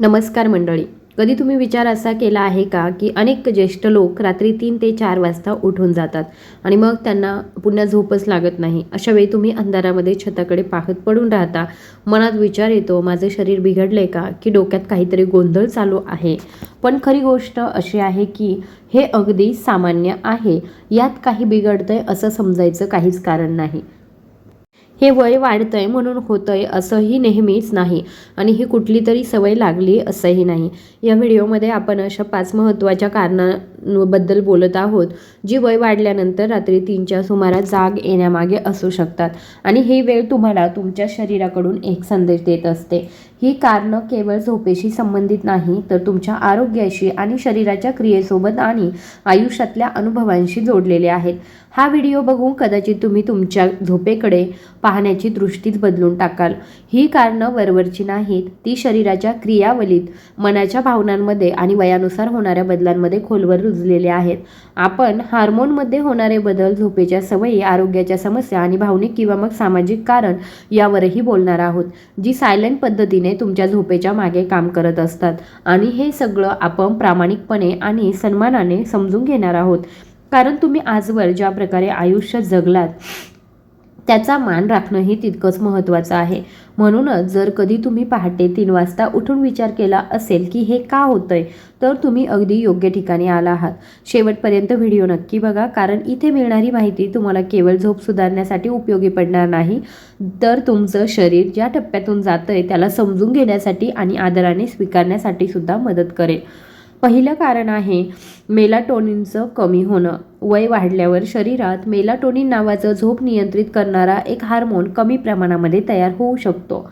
नमस्कार मंडळी. कधी तुम्ही विचार असा केला आहे का की अनेक ज्येष्ठ लोक रात्री तीन ते चार वाजता उठून जातात आणि मग त्यांना पुन्हा झोपच लागत नाही? अशा वेळी तुम्ही अंधारामध्ये छताकडे पाहत पडून राहता. मनात विचार येतो माझे शरीर बिघडले का की डोक्यात काहीतरी गोंधळ चालू आहे? पण खरी गोष्ट अशी आहे की हे अगदी सामान्य आहे. यात काही बिघडतंय असं समजायचं काहीच कारण नाही. हे वय वाढतंय म्हणून होतंय असंही नेहमीच नाही आणि ही कुठली तरी सवय लागली असंही नाही. या व्हिडिओमध्ये आपण अशा पाच महत्त्वाच्या कारणांबद्दल बोलत आहोत जी वय वाढल्यानंतर रात्री तीनच्या सुमारास जाग येण्यामागे असू शकतात आणि ही वेळ तुम्हाला तुमच्या शरीराकडून एक संदेश देत असते. ही कारणं केवळ झोपेशी संबंधित नाही तर तुमच्या आरोग्याशी आणि शरीराच्या क्रियेसोबत आणि आयुष्यातल्या अनुभवांशी जोडलेले आहेत. हा व्हिडिओ बघून कदाचित तुम्ही तुमच्या झोपेकडे पाहण्याची दृष्टीच बदलून टाकाल. ही कारणं वरवरची नाहीत ती शरीराच्या क्रियावलीत मनाच्या भावनांमध्ये आणि वयानुसार होणाऱ्या बदलांमध्ये खोलवर रुजलेले आहेत. आपण हार्मोनमध्ये होणारे बदल झोपेच्या सवयी आरोग्याच्या समस्या आणि भावनिक किंवा मग सामाजिक कारण यावरही बोलणार आहोत जी सायलेंट पद्धतीने तुमच्या झोपेच्या मागे काम करत असतात. आणि हे सगळं आपण प्रामाणिकपणे आणि सन्मानाने समजून घेणार आहोत. कारण तुम्ही आजवर ज्या प्रकारे आयुष्य जगलात त्याचा मान राखणंही तितकंच महत्त्वाचं आहे. म्हणूनच जर कधी तुम्ही पहाटे तीन वाजता उठून विचार केला असेल की हे का होतंय तर तुम्ही अगदी योग्य ठिकाणी आला आहात. शेवटपर्यंत व्हिडिओ नक्की बघा कारण इथे मिळणारी माहिती तुम्हाला केवळ झोप सुधारण्यासाठी उपयोगी पडणार नाही. तर तुमचं शरीर ज्या टप्प्यातून जातंय त्याला समजून घेण्यासाठी आणि आदराने स्वीकारण्यासाठी सुद्धा मदत करेल. पहिलं कारण आहे मेलाटोनिनचं कमी होणं. वय वाढल्यावर शरीरात मेलाटोनिन नावाचं झोप नियंत्रित करणारा एक हार्मोन कमी प्रमाणामध्ये तयार होऊ शकतो.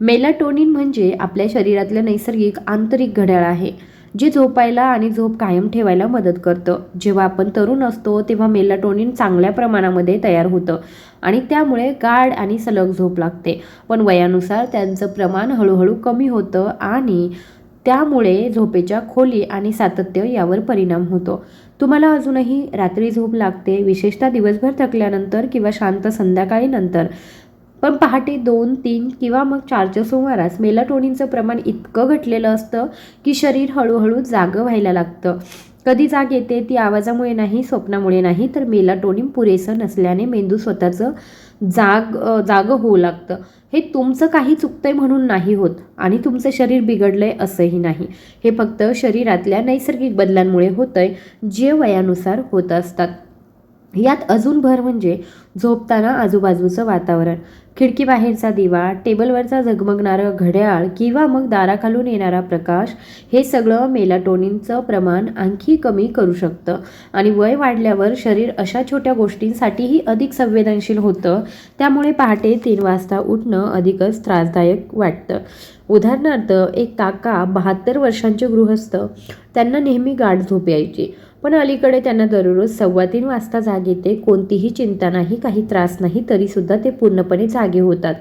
मेलाटोनिन म्हणजे आपल्या शरीरातलं नैसर्गिक आंतरिक घड्याळ आहे जे झोपायला आणि झोप कायम ठेवायला मदत करतं. जेव्हा आपण तरुण असतो तेव्हा मेलाटोनिन चांगल्या प्रमाणामध्ये तयार होतं आणि त्यामुळे गाढ आणि सलग झोप लागते. पण वयानुसार त्यांचं प्रमाण हळूहळू कमी होतं आणि त्यामुळे झोपेच्या खोली आणि सातत्य यावर परिणाम होतो. तुम्हाला अजूनही रात्री झोप लागते विशेषतः दिवसभर थकल्यानंतर किंवा शांत संध्याकाळी नंतर. पण पहाटे दोन तीन किंवा मग चारच्या सुमारास मेलाटोनिनचं प्रमाण इतकं घटलेलं असतं की शरीर हळूहळू जागं व्हायला लागतं. कधी जाग येते ती आवाजामुळे नाही स्वप्नामुळे नाही तर मेलाटोनिन पुरेसं नसल्याने मेंदू स्वतःचं जाग जागं होऊ लागतं. हे तुमचं काही चुकतंय म्हणून नाही होत आणि तुमचं शरीर बिघडलंय असंही नाही. हे फक्त शरीरातल्या नैसर्गिक बदलांमुळे होतंय जे वयानुसार होत असतात. यात अजून भर म्हणजे झोपताना आजूबाजूचं वातावरण. खिडकीबाहेरचा दिवा टेबलवरचा झगमगणारं घड्याळ किंवा मग दाराखालून येणारा प्रकाश हे सगळं मेलाटोनिनचं प्रमाण आणखी कमी करू शकतं. आणि वय वाढल्यावर शरीर अशा छोट्या गोष्टींसाठीही अधिक संवेदनशील होतं. त्यामुळे पहाटे तीन वाजता उठणं अधिकच त्रासदायक वाटतं. उदाहरणार्थ एक काका बहात्तर वर्षांचे गृहस्थ. त्यांना नेहमी गाठ झोप यायची. पण अलीकडे त्यांना दररोज सव्वा तीन वाजता जाग येते. कोणतीही चिंता नाही काही त्रास नाही तरीसुद्धा ते पूर्णपणे जाग होतात.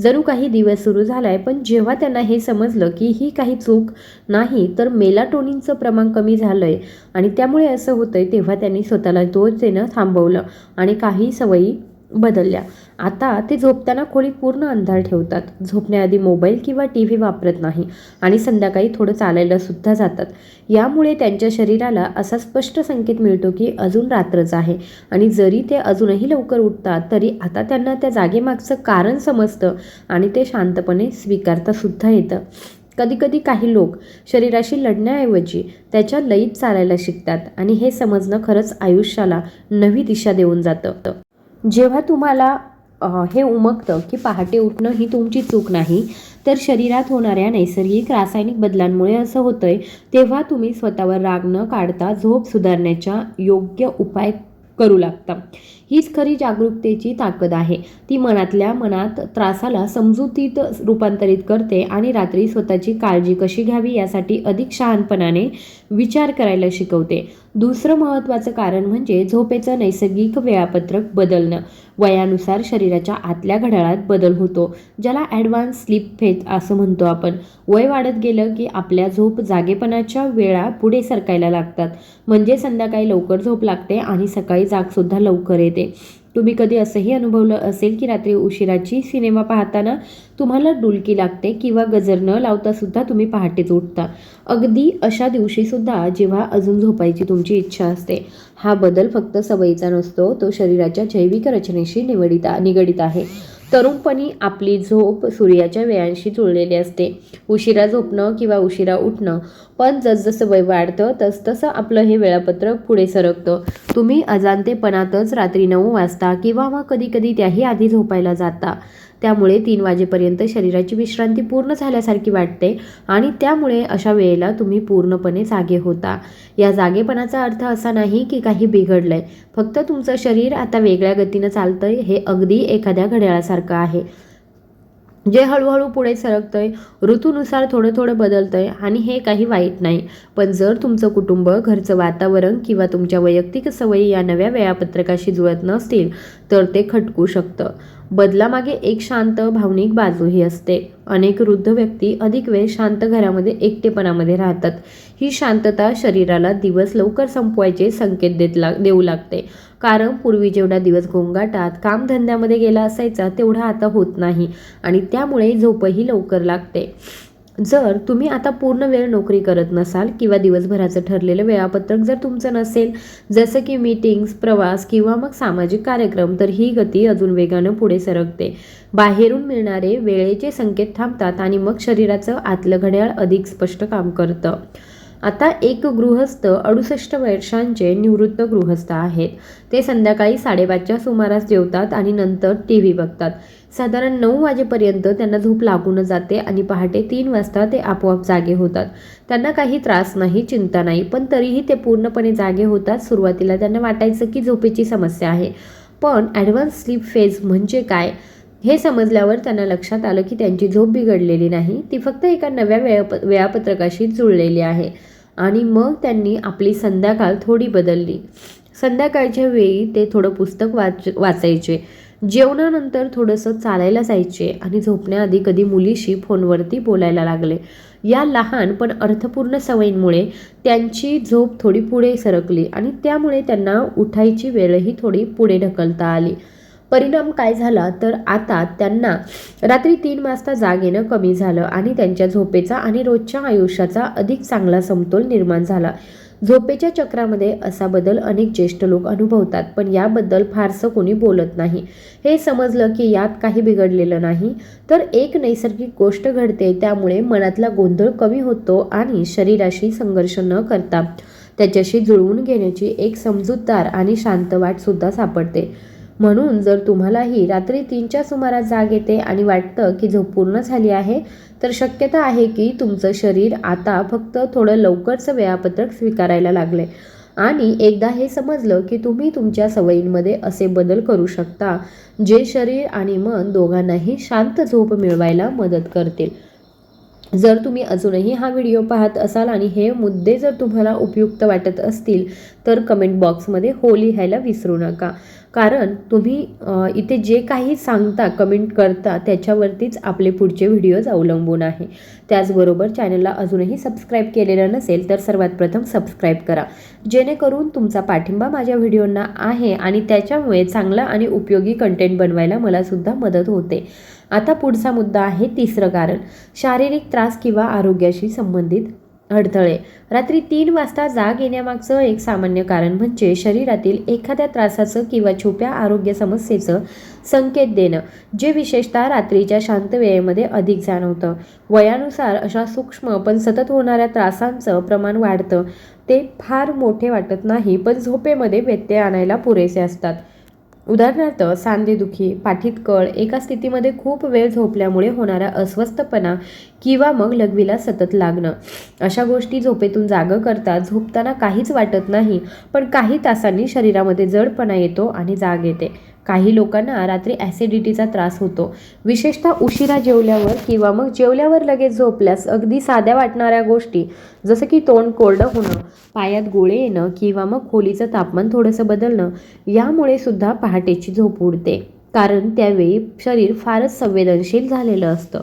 जणू काही दिवस सुरू झालाय पण जेव्हा त्यांना हे समजलं की ही काही चूक नाही तर मेलाटोनिनचं प्रमाण कमी झालंय. आणि त्यामुळे असं होतंय तेव्हा त्यांनी स्वतःला दोष देणं थांबवलं. आणि काही सवयी बदलल्या. आता ते झोपताना खोलीत पूर्ण अंधार ठेवतात. झोपण्याआधी मोबाईल किंवा टी व्ही वापरत नाही आणि संध्याकाळी थोडं चालायला सुद्धा जातात. यामुळे त्यांच्या शरीराला असा स्पष्ट संकेत मिळतो की अजून रात्रच आहे आणि जरी ते अजूनही लवकर उठतात तरी आता त्यांना त्या जागेमागचं कारण समजतं आणि ते शांतपणे स्वीकारता सुद्धा येतं. कधीकधी काही लोक शरीराशी लढण्याऐवजी त्याच्या लयीत चालायला शिकतात आणि हे समजणं खरंच आयुष्याला नवी दिशा देऊन जातं. जेव्हा तुम्हाला हे उमगतं की पहाटे उठणं ही तुमची चूक नाही तर शरीरात होणाऱ्या नैसर्गिक रासायनिक बदलांमुळे असं होतंय तेव्हा तुम्ही स्वतःवर राग न काढता झोप सुधारण्याच्या योग्य उपाय करू लागता. हीच खरी जागरूकतेची ताकद आहे. ती मनातल्या मनात त्रासाला समजुतीत रूपांतरित करते आणि रात्री स्वतःची काळजी कशी घ्यावी यासाठी अधिक शहाणपणाने विचार करायला शिकवते. दुसरं महत्त्वाचं कारण म्हणजे झोपेचं नैसर्गिक वेळापत्रक बदलणं. वयानुसार शरीराच्या आतल्या घड्याळात बदल होतो ज्याला ॲडव्हान्स स्लीप फेथ असं म्हणतो आपण. वय वाढत गेलं की आपल्या झोप जागेपणाच्या वेळा पुढे सरकायला लागतात. म्हणजे संध्याकाळी लवकर झोप लागते आणि सकाळी जागसुद्धा लवकर येते. तुम्ही कधी असंही अनुभवलं असेल की रात्री उशिराची सिनेमा पाहताना तुम्हाला डुलकी लागते किंवा गजर न लावता सुद्धा तुम्ही पहाटेच उठता. अगदी अशा दिवशी सुद्धा जेव्हा अजून झोपायची तुमची इच्छा असते हा बदल फक्त सवयीचा नसतो तो शरीराच्या जैविक रचनेशी निगडित निगडित आहे. तरुणपणी आपली झोप सूर्याच्या वेळांशी जुळलेली असते. उशिरा झोपणं किंवा उशिरा उठणं पण जसजसं वय वाढतं तसतसं आपलं हे वेळापत्रक पुढे सरकतं. तुम्ही अजाणतेपणातच रात्री नऊ वाजता किंवा मग कधी कधी त्याही आधी झोपायला जाता. त्यामुळे तीन वाजेपर्यंत शरीराची विश्रांती पूर्ण झाल्यासारखी वाटते आणि त्यामुळे अशा वेळेला तुम्ही पूर्णपणे जागे होता. या जागेपणाचा अर्थ असा नाही की काही बिघडलंय. फक्त तुमचं शरीर आता वेगळ्या गतीनं चालतंय हे अगदी एखाद्या घड्याळासारखं आहे. जे हळूहळू पुढे सरकतंय ऋतूनुसार थोडं थोडं बदलतंय आणि हे काही वाईट नाही. पण जर तुमचं कुटुंब घरचं वातावरण किंवा तुमच्या वैयक्तिक सवयी या नव्या वेळापत्रकाशी जुळत नसतील तर ते खटकू शकतं. बदलामागे एक शांत भावनिक बाजूही असते. अनेक वृद्ध व्यक्ती अधिक वेळ शांत घरामध्ये एकटेपणामध्ये राहतात. ही शांतता शरीराला दिवस लवकर संपवायचे संकेत देत लाग देऊ लागते. कारण पूर्वी जेवढा दिवस गोंगाटात कामधंद्यामध्ये गेला असायचा तेवढा आता होत नाही आणि त्यामुळे झोपही लवकर लागते. जर तुम्ही आता पूर्ण वेळ नोकरी करत नसाल किंवा दिवसभराचं ठरलेलं वेळापत्रक जर तुमचं नसेल जसं की मीटिंग्स प्रवास किंवा मग सामाजिक कार्यक्रम तर ही गती अजून वेगानं पुढे सरकते. बाहेरून मिळणारे वेळेचे संकेत थांबतात आणि मग शरीराचं आतलं घड्याळ अधिक स्पष्ट काम करतं. आता एक गृहस्थ अडुसष्ट वर्षांचे निवृत्त गृहस्थ आहेत. ते संध्याकाळी साडेपाचच्या सुमारास जेवतात आणि नंतर टी व्ही बघतात. साधारण नऊ वाजेपर्यंत त्यांना झोप लागून जाते आणि पहाटे तीन वाजता ते आपोआप जागे होतात. त्यांना काही त्रास नाही चिंता नाही पण तरीही ते पूर्णपणे जागे होतात. सुरुवातीला त्यांना वाटायचं की झोपेची समस्या आहे. पण ॲडव्हान्स स्लीप फेज म्हणजे काय? हे समजल्यावर त्यांना लक्षात आलं की त्यांची झोप बिघडलेली नाही. ती फक्त एका नव्या वेळाप वेळापत्रकाशी जुळलेली आहे. आणि मग त्यांनी आपली संध्याकाळ थोडी बदलली. संध्याकाळच्या वेळी ते थोडं पुस्तक वाच वाचायचे. जेवणानंतर थोडंसं चालायला जायचे आणि झोपण्याआधी कधी मुलीशी फोनवरती बोलायला लागले. या लहान पण अर्थपूर्ण सवयींमुळे त्यांची झोप थोडी पुढे सरकली आणि त्यामुळे त्यांना उठायची वेळही थोडी पुढे ढकलता आली. परिणाम काय झाला? तर आता त्यांना रात्री तीन वाजता जाग येणं कमी झालं आणि त्यांच्या झोपेचा आणि रोजच्या आयुष्याचा अधिक चांगला समतोल निर्माण झाला. झोपेच्या चक्रामध्ये असा बदल अनेक ज्येष्ठ लोक अनुभवतात पण याबद्दल फारसं कोणी बोलत नाही. हे समजलं की यात काही बिघडलेलं नाही. तर एक नैसर्गिक गोष्ट घडते त्यामुळे मनातला गोंधळ कमी होतो आणि शरीराशी संघर्ष न करता त्याच्याशी जुळवून घेण्याची एक समजूतदार आणि शांत वाटसुद्धा सापडते. म्हणून जर तुम्हालाही रात्री तीनच्या सुमारास जाग येते आणि वाटतं की झोप पूर्ण झाली आहे तर शक्यता आहे की तुमचं शरीर आता फक्त थोडं लवकरचं वेळापत्रक स्वीकारायला लागले. आणि एकदा हे समजलं की तुम्ही तुमच्या सवयींमध्ये असे बदल करू शकता जे शरीर आणि मन दोघांनाही शांत झोप मिळवायला मदत करतील. जर तुम्ही अजूनही हा व्हिडिओ पाहत असाल आणि हे मुद्दे जर तुम्हाला उपयुक्त वाटत असतील तर कमेंट बॉक्समध्ये हो लिहायला विसरू नका. कारण तुम्ही इथे जे काही सांगता कमेंट करता त्याच्यावरतीच आपले पुढचे व्हिडिओज अवलंबून आहे. त्याचबरोबर चॅनलला अजूनही सबस्क्राईब केलेलं नसेल तर सर्वात प्रथम सबस्क्राईब करा. जेणेकरून तुमचा पाठिंबा माझ्या व्हिडिओंना आहे आणि त्याच्यामुळे चांगला आणि उपयोगी कंटेंट बनवायला मलासुद्धा मदत होते. आता पुढचा मुद्दा आहे तिसरं कारण. शारीरिक त्रास किंवा आरोग्याशी संबंधित अडथळे. रात्री तीन वाजता जाग येण्यामागचं एक सामान्य कारण म्हणजे शरीरातील एखाद्या त्रासाचं किंवा छुप्या आरोग्य समस्येचं संकेत देणं जे विशेषतः रात्रीच्या शांत वेळेमध्ये अधिक जाणवतं. वयानुसार अशा सूक्ष्म पण सतत होणाऱ्या त्रासांचं प्रमाण वाढतं. ते फार मोठे वाटत नाही पण झोपेमध्ये व्यत्यय आणायला पुरेसे असतात. उदाहरणार्थ सांधेदुखी पाठीत कळ एका स्थितीमध्ये खूप वेळ झोपल्यामुळे होणारा अस्वस्थपणा किंवा मग लघवीला सतत लागणं. अशा गोष्टी झोपेतून जागं करतात झोपताना काहीच वाटत नाही पण काही तासांनी शरीरामध्ये जडपणा येतो आणि जाग येते. काही लोकांना रात्री ॲसिडिटीचा त्रास होतो. विशेषतः उशिरा जेवल्यावर किंवा मग जेवल्यावर लगेच झोपल्यास अगदी साध्या वाटणाऱ्या गोष्टी जसं की तोंड कोरडं होणं पायात गोळे येणं किंवा मग खोलीचं तापमान थोडंसं बदलणं यामुळे सुद्धा पहाटेची झोप उडते. कारण त्यावेळी शरीर फारच संवेदनशील झालेलं असतं.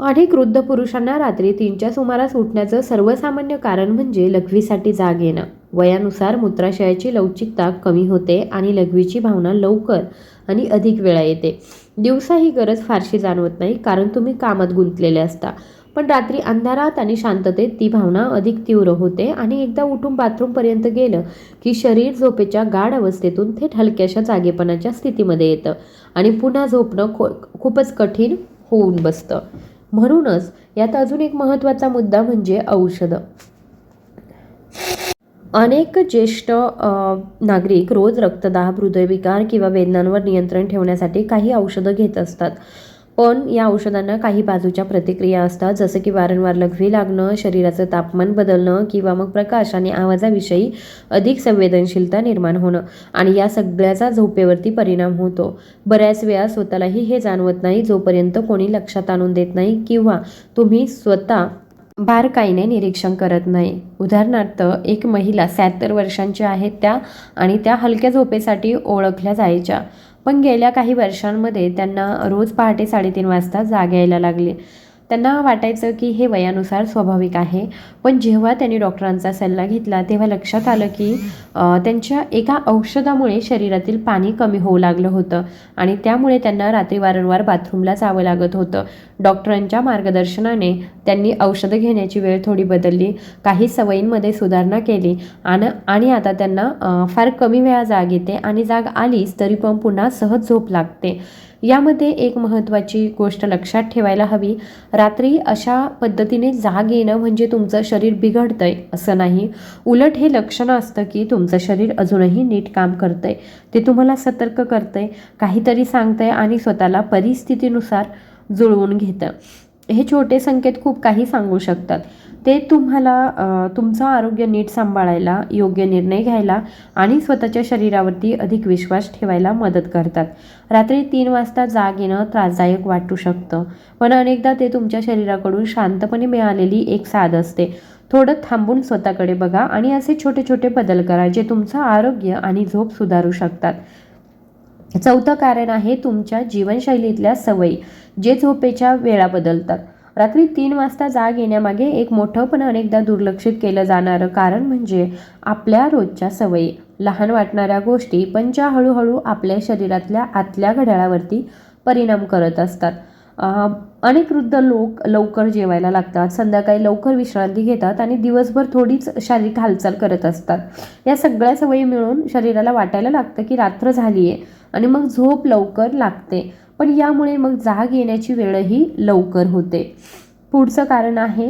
अनेक वृद्ध पुरुषांना रात्री तीनच्या सुमारास उठण्याचं सर्वसामान्य कारण म्हणजे लघवीसाठी जाग येणं. वयानुसार मूत्राशयाची लवचिकता कमी होते आणि लघवीची भावना लवकर आणि अधिक वेळा येते. दिवसा ही गरज फारशी जाणवत नाही कारण तुम्ही कामात गुंतलेले असता. पण रात्री अंधारात आणि शांततेत ती भावना अधिक तीव्र होते आणि एकदा उठून बाथरूमपर्यंत गेलं की शरीर झोपेच्या गाढ अवस्थेतून थेट हलक्याशा जागेपणाच्या स्थितीमध्ये येतं आणि पुन्हा झोपणं खो खूपच कठीण होऊन बसतं. म्हणूनच यात अजून एक महत्त्वाचा मुद्दा म्हणजे औषधं. अनेक ज्येष्ठ नागरिक रोज रक्तदाब हृदयविकार किंवा वेदनांवर नियंत्रण ठेवण्यासाठी काही औषधं घेत असतात. पण या औषधांना काही बाजूच्या प्रतिक्रिया असतात जसं की वारंवार लघवी लागणं शरीराचं तापमान बदलणं किंवा मग प्रकाश आणि आवाजाविषयी अधिक संवेदनशीलता निर्माण होणं. आणि या सगळ्याचा झोपेवरती परिणाम होतो. बऱ्याच वेळा स्वतःलाही हे जाणवत नाही जोपर्यंत कोणी लक्षात आणून देत नाही किंवा तुम्ही स्वतः बारकाईने निरीक्षण करत नाही. उदाहरणार्थ एक महिला शहात्तर वर्षांची आहेत त्या आणि त्या हलक्या झोपेसाठी ओळखल्या जायच्या. पण गेल्या काही वर्षांमध्ये त्यांना रोज पहाटे साडेतीन वाजता जाग यायला लागले. त्यांना वाटायचं की हे वयानुसार स्वाभाविक आहे. पण जेव्हा त्यांनी डॉक्टरांचा सल्ला घेतला तेव्हा लक्षात आलं की त्यांच्या एका औषधामुळे शरीरातील पाणी कमी होऊ लागलं होतं आणि त्यामुळे त्यांना रात्री वारंवार बाथरूमला जावं लागत होतं. डॉक्टरांच्या मार्गदर्शनाने त्यांनी औषधं घेण्याची वेळ थोडी बदलली काही सवयींमध्ये सुधारणा केली आणि आणि आता त्यांना फार कमी वेळा जाग येते आणि जाग आलीच तरी पण पुन्हा सहज झोप लागते. यामध्ये एक महत्त्वाची गोष्ट लक्षात ठेवायला हवी. रात्री अशा पद्धतीने जाग येणं म्हणजे तुमचं शरीर बिघडतंय असं नाही. उलट हे लक्षण असतं की तुमचं शरीर अजूनही नीट काम करतंय. ते तुम्हाला सतर्क करतंय काहीतरी सांगतंय आणि स्वतःला परिस्थितीनुसार जुळवून घेतं. हे छोटे संकेत खूप काही सांगू शकतात. ते तुम्हाला तुमचं आरोग्य नीट सांभाळायला योग्य निर्णय घ्यायला आणि स्वतःच्या शरीरावरती अधिक विश्वास ठेवायला मदत करतात. रात्री तीन वाजता जाग येणं त्रासदायक वाटू शकतं. पण अनेकदा ते तुमच्या शरीराकडून शांतपणे मिळालेली एक साध असते. थोडं थांबून स्वतःकडे बघा आणि असे छोटे छोटे बदल करा जे तुमचं आरोग्य आणि झोप सुधारू शकतात. चौथं कारण आहे तुमच्या जीवनशैलीतल्या सवयी जे झोपेच्या वेळा बदलतात. रात्री तीन वाजता जाग येण्यामागे एक मोठं पण अनेकदा दुर्लक्षित केलं जाणारं कारण म्हणजे आपल्या रोजच्या सवयी. लहान वाटणाऱ्या गोष्टी पण ज्या हळूहळू आपल्या शरीरातल्या आतल्या घड्याळावरती परिणाम करत असतात. अनेक वृद्ध लोक लवकर जेवायला लागतात संध्याकाळी लवकर विश्रांती घेतात आणि दिवसभर थोडीच शारीरिक हालचाल करत असतात. या सगळ्या सवयी मिळून शरीराला वाटायला लागतं की रात्र झाली आहे आणि मग झोप लवकर लागते. पण यामुळे मग जाग येण्याची वेळही लवकर होते. पुढचं कारण आहे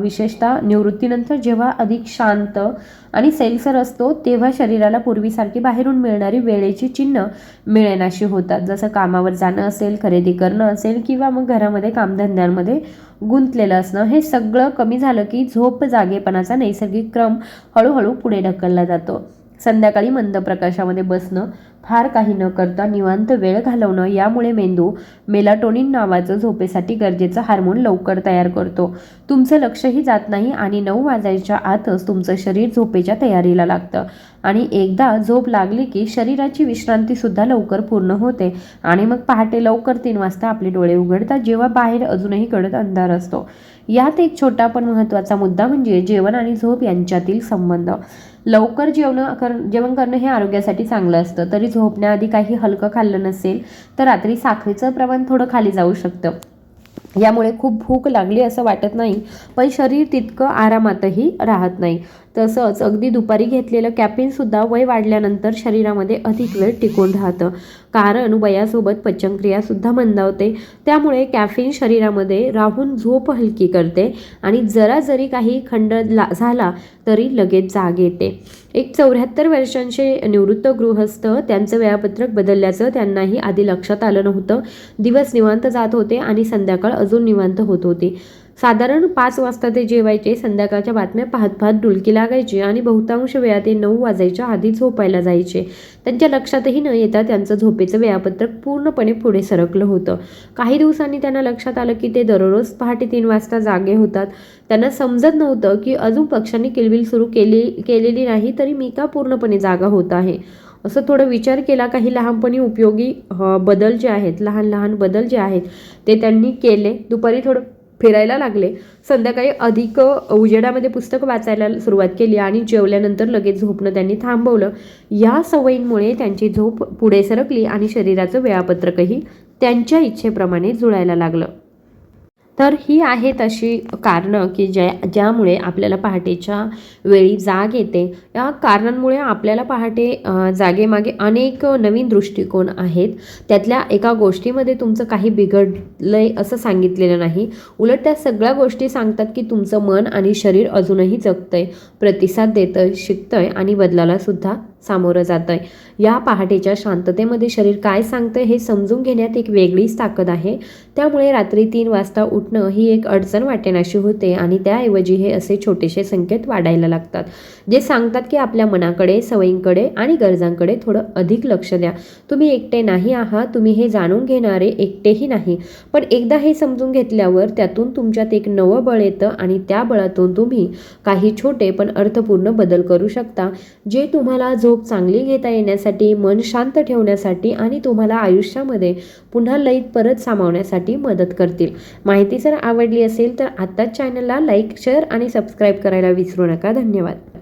विशेषतः निवृत्तीनंतर जेव्हा अधिक शांत आणि सैलसर असतो तेव्हा शरीराला पूर्वीसारखी बाहेरून मिळणारी वेळेची चिन्ह मिळेनाशी होतात. जसं कामावर जाणं असेल खरेदी करणं असेल किंवा मग घरामध्ये कामधंद्यांमध्ये गुंतलेलं असणं हे सगळं कमी झालं की झोप जागेपणाचा नैसर्गिक क्रम हळूहळू पुढे ढकलला जातो. संध्याकाळी मंद प्रकाशामध्ये बसणं फार काही न करता निवांत वेळ घालवणं यामुळे मेंदू मेलाटोनिन नावाचं झोपेसाठी गरजेचं हार्मोन लवकर तयार करतो. तुमचं लक्षही जात नाही आणि नऊ वाजायच्या आतच तुमचं शरीर झोपेच्या तयारीला लागतं. आणि एकदा झोप लागली की शरीराची विश्रांतीसुद्धा लवकर पूर्ण होते आणि मग पहाटे लवकर तीन वाजता आपले डोळे उघडतात जेव्हा बाहेर अजूनही कडत अंधार असतो. यात एक छोटा पण महत्त्वाचा मुद्दा म्हणजे जेवण आणि झोप यांच्यातील संबंध. लवकर जेवण कर जेवण करणं हे आरोग्यासाठी चांगलं असतं. तरी झोपण्याआधी काही हलकं खाल्लं नसेल तर रात्री साखरेचं प्रमाण थोडं खाली जाऊ शकतं. यामुळे खूप भूक लागली असं वाटत नाही पण शरीर तितकं आरामातही राहत नाही. तसंच अगदी दुपारी घेतलेलं कॅफिनसुद्धा वय वाढल्यानंतर शरीरामध्ये अधिक वेळ टिकून राहतं. कारण वयासोबत पचनक्रियासुद्धा मंदावते. त्यामुळे कॅफिन शरीरामध्ये राहून झोप हलकी करते आणि जरा जरी काही खंड ला झाला तरी लगेच जाग येते. एक चौऱ्याहत्तर वर्षांचे निवृत्त गृहस्थ त्यांचं वेळापत्रक बदलल्याचं त्यांनाही आधी लक्षात आलं नव्हतं. दिवस निवांत जात होते आणि संध्याकाळ अजून निवांत होत होती. साधारण पाच वाजता ते जेवायचे संध्याकाळच्या बातम्या पाहत पाहत डुलकी लागायची आणि बहुतांश वेळा ते नऊ वाजायच्या आधी झोपायला जायचे. त्यांच्या लक्षातही न येता त्यांचं झोपेचं वेळापत्रक पूर्णपणे पुढे सरकलं होतं. काही दिवसांनी त्यांना लक्षात आलं की ते दररोज पहाटे तीन वाजता जागे होतात. त्यांना समजत नव्हतं की अजून पक्षांनी किलबिल सुरू केली केलेली नाही तरी मी का पूर्णपणे जागा होत आहे? असं थोडं विचार केला. काही लहानपणी उपयोगी बदल जे आहेत लहान लहान बदल जे आहेत ते त्यांनी केले. दुपारी थोडं फिरायला लागले. संध्याकाळी अधिक उजेडामध्ये पुस्तक वाचायला सुरुवात केली आणि जेवल्यानंतर लगेच झोपणं त्यांनी थांबवलं. या सवयींमुळे त्यांची झोप पुढे सरकली आणि शरीराचं वेळापत्रकही त्यांच्या इच्छेप्रमाणे जुळायला लागलं. तर ही आहेत अशी कारणं की ज्या ज्यामुळे आपल्याला पहाटेच्या वेळी जाग येते. या कारणांमुळे आपल्याला पहाटे जागेमागे अनेक नवीन दृष्टिकोन आहेत. त्यातल्या एका गोष्टीमध्ये तुमचं काही बिघडलं आहे असं सांगितलेलं नाही. उलट त्या सगळ्या गोष्टी सांगतात की तुमचं मन आणि शरीर अजूनही जगतं आहे प्रतिसाद देतं शिकतं आहे आणि बदलाला सुद्धा सामोरं जातंय. या पहाटेच्या शांततेमध्ये शरीर काय सांगतं हे समजून घेण्यात एक वेगळीच ताकद आहे. त्यामुळे रात्री तीन वाजता उठणं ही एक अडचण वाटेनाशी होते आणि त्याऐवजी हे असे छोटेसे संकेत वाढायला लागतात. जे सांगतात की आपल्या मनाकडे सवयींकडे आणि गरजांकडे थोडं अधिक लक्ष द्या. तुम्ही एकटे नाही आहात तुम्ही हे जाणून घेणारे एकटेही नाही. पण एकदा हे समजून घेतल्यावर त्यातून तुमच्यात एक नवं बळ येतं आणि त्या बळातून तुम्ही काही छोटे पण अर्थपूर्ण बदल करू शकता जे तुम्हाला जो झोप चांगली घेता येण्यासाठी मन शांत ठेवण्यासाठी आणि तुम्हाला आयुष्यामध्ये पुन्हा लईत परत सामावण्यासाठी मदत करतील. माहिती जर आवडली असेल तर आत्ताच चॅनलला लाईक शेअर आणि सबस्क्राईब करायला विसरू नका. धन्यवाद.